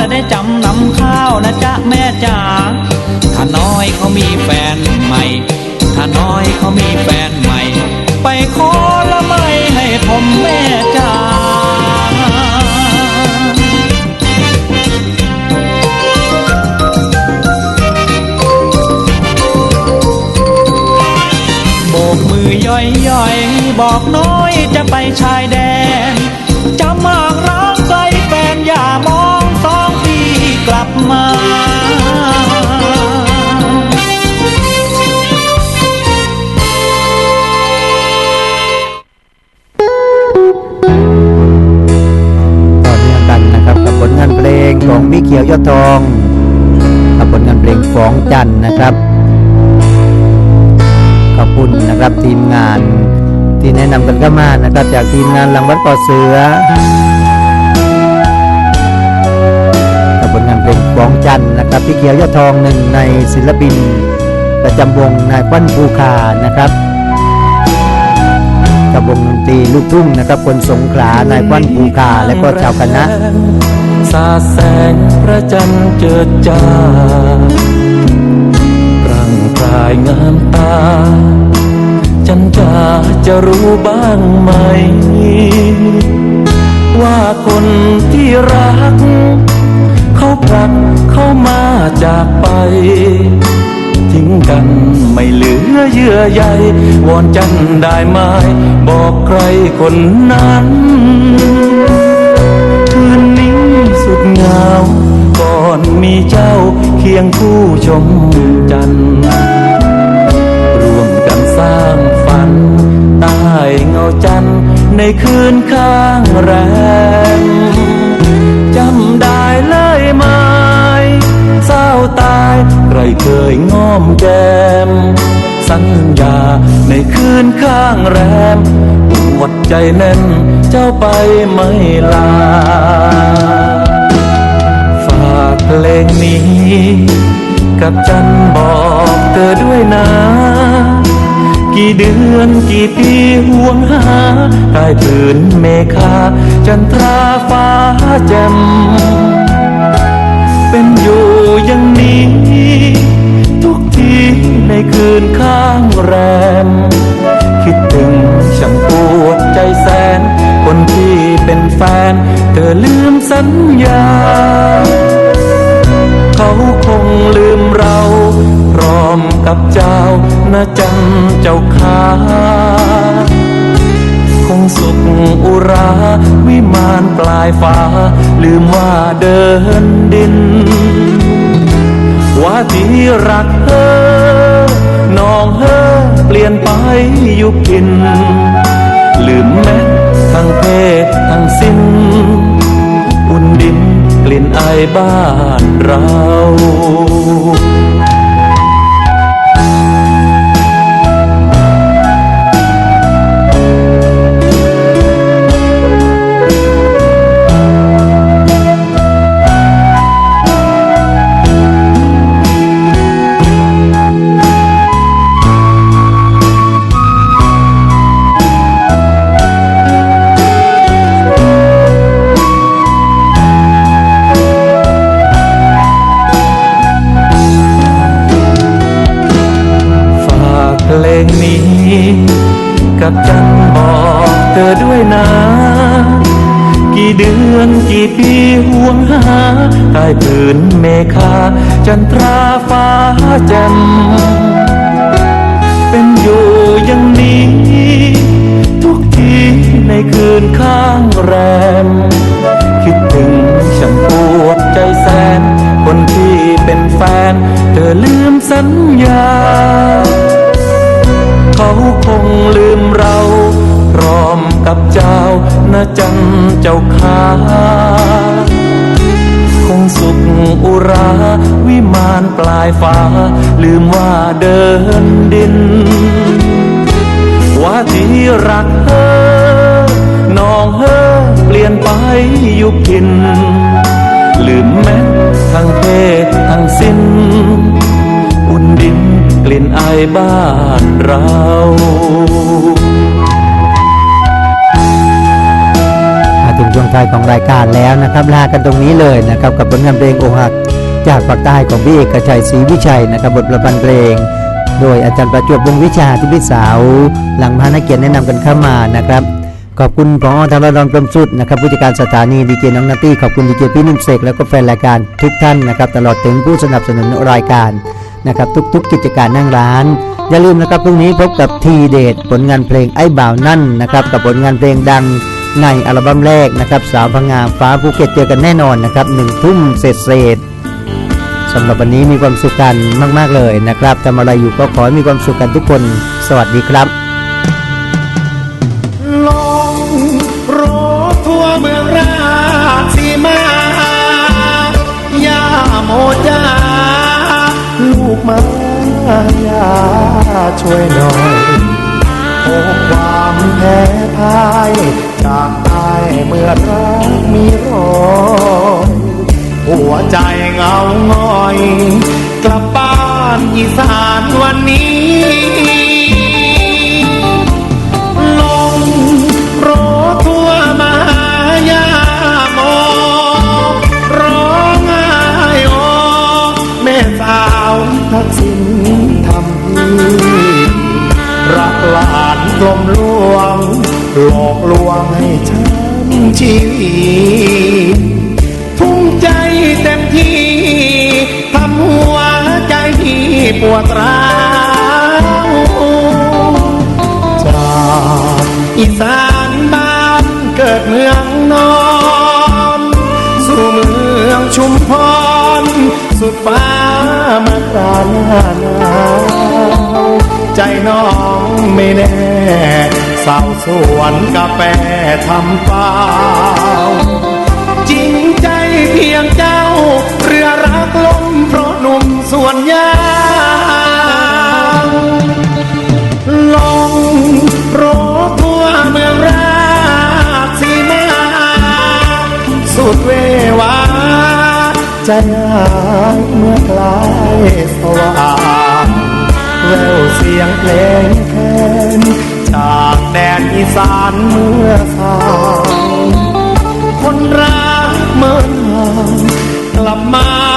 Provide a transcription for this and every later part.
และได้จำนำข้าวนะจ๊ะแม่จ๋าถ้าน้อยเขามีแฟนใหม่ ถ้าน้อยเขามีแฟนใหม่ ไปขอละไม่ให้ผมแม่จ๋าโบกมือย่อยย่อยบอกน้อยจะไปชายแดน จะมากร้างไกลแฟนอย่ามอ ลับมาต่อเนื่องกันนะครับกับผลงานเพลงของพี่เขียวยอดทองกับผลงานเพลงฟองจันนะครับ ขอบคุณนะครับทีมงานที่แนะนำกันเข้ามานะครับ จากทีมงานหลังวัดปอเสือ ผลงานเพลงฟองจันนะครับพี่เขียวยอดทองหนึ่งในศิลปิน ประจำวงนายปั้นภูคานะครับกับวงดนตรีลูกทุ่งนะครับคนสงขลานายปั้นภูคาและก็ชาวคณะสาแสงพระจันทร์เจิดจ้าร่างกายงามตา จันจาจะรู้บ้างไหม ว่าคนที่รัก เขาพลัดเข้ามาจากไป ทิ้งกันไม่เหลือเยื่อใยวอนจันได้ไหมบอกใครคนนั้นคืนนี้สุดเหงาก่อนมีเจ้าเคียงคู่ชมจันทร์ร่วมกันสร้างฝันใต้เงาจันในคืนข้างแรม เคยง้อมแก้ม สัญญาในคืนข้างแรมปวดใจแน่นเจ้าไปไม่ลา ฝากเพลงนี้ กับจันบอกเธอด้วยนะ กี่เดือนกี่ปีห่วงหาใต้ผืนเมฆาจันทราฟ้าแจ่มเป็นอยู่อย่างนี้ คืนข้างแรม คิดถึงช่างปวดใจแสน คนที่เป็นแฟน เธอลืมสัญญา เขาคงลืมเรา พร้อมกับเจ้านะจันเจ้าขาคงสุขอุรา วิมานปลายฟ้า ลืมว่าเดินดิน ว่าที่รักเธอ องเธอเปลี่ยนไปอยู่พิน ลืมแม้ทั้งเพศทั้งสิ้น อุ่นดินกลิ่นไอบ้านเรา อนกี่ปีห่วงหาใต้ผืนเมฆาจันทราฟ้าแจ่มเป็นอยู่อย่างนี้ ทุกทีในคืนข้างแรม คิดถึงฉันปวดใจแสน คนที่เป็นแฟน เธอลืมสัญญา เขาคงลืมเราพร้อมกับเจ้านะจันเจ้าค ราวิมานปลายฟ้า ลืมว่าเดินดิน ว่าที่รักเธอน้องเธอเปลี่ยนไปอยู่พิน ลืมแม้ทั้งเพศทั้งสิ้น อุ่นดินกลิ่นไอายบ้านเรามาถึงช่วงท้ายของรายการแล้วนะครับลากันตรงนี้เลยนะครับกับผลงานเพลงโอหัก จากปากใต้ของพี่เอกชัยศรีวิชัยนะครับบทประพันธ์เพลง โดยอาจารย์ประจวบวงวิชาที่พี่สาว หลังพานักเกียรติแนะนำกันเข้ามานะครับขอบคุณพอธารดรกรมสุดนะครับผู้จัดการสถานีดีเจน้องนัตตี้ขอบคุณดีเจพี่นุ่มเสกแล้วก็แฟนรายการทุกท่านนะครับตลอดถึงผู้สนับสนุนรายการนะครับทุกๆ กิจการนั่งร้าน อย่าลืมนะครับพรุ่งนี้พบกับทีเดทผลงานเพลงไอ้บ่าวนั่นนะครับกับผลงานเพลงดังในอัลบั้มแรกนะครับสาวพังงาฟ้าภูเก็ตเจอกันแน่นอนนะครับหนึ่งทุ่มเศษเศษ สำหรับวันนี้มีความสุขกันมาก ๆ เลยนะครับทำอะไรอยู่ก็ขอให้มีความสุขกันทุกคน สวัสดีครับลองรถทั่วเมืองราชสีมาย่าโมจาลูกมาย่าช่วยหน่อยโอ้ความแพ้พ่ายจากตายเมื่อรักมีรอย หัวใจเงาง่อย กลับบ้านอีสานวันนี้ ลงโรถทั่วมาหายาโมร้องไห้โอแม่สาวทักษิณทำพี่รักหลานกลมลวง หลอกลวงให้ฉันชีวิต ปวดร้าวจากอีสานบ้านเกิดเมืองนอน สู่เมืองชุมพร สุดฟ้ามากราหน้าหนาวใจน้องไม่แน่สาวสวนกาแฟทำเปล่าจริงใจเพียงเจ้า เรือรักลมเพราะหนุ่ม ส่วนยางลงรถทั่วเมืองราชสีมา สุดเววาใจหายเมื่อกลายสว่างแววเสียงเพลงแคนจากแดนอีสานเมื่อสายคนรักเมื่อห่างกลับมา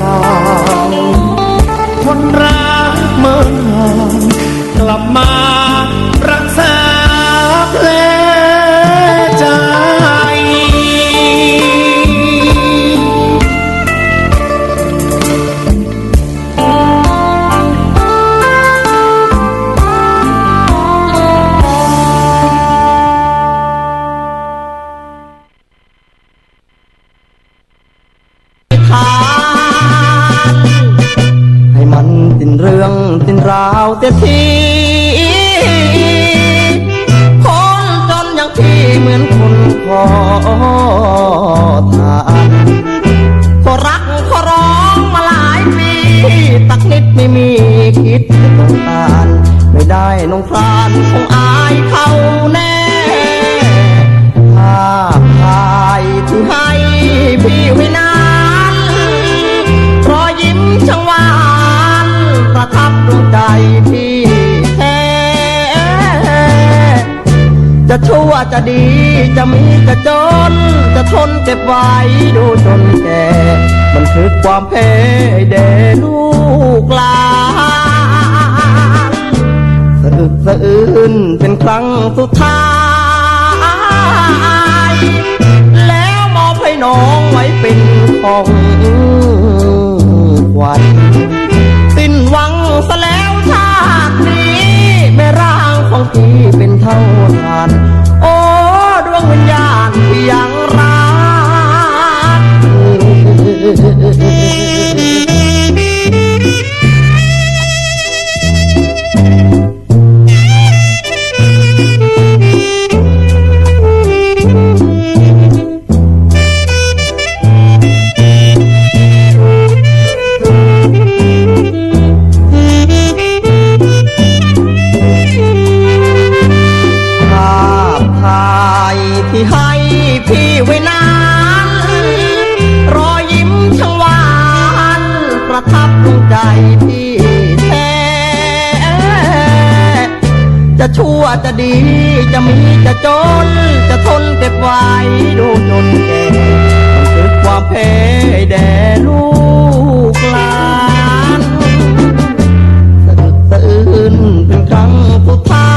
มื่ เสียทีค จะชั่วจะดีจะมีจะจน จะทนเก็บไว้ดูจนแก่บันทึกความแพ้ให้แด่ลูกลานสะอึกสะอื้นเป็นครั้งสุดท้าย แล้วมอบให้น้องไว้เป็นของวัญสิ้นหวังซะแล้วชาตินี้แม่ร่างของพี่ เท่าทาน พี่แท้จะชั่วจะดีจะมีจะจน จะทนเก็บไว้ดูจนแก่บันทึกความแพ้แด่ลูกหลานสะอึกสะอื้นเป็นครั้งสุดท้า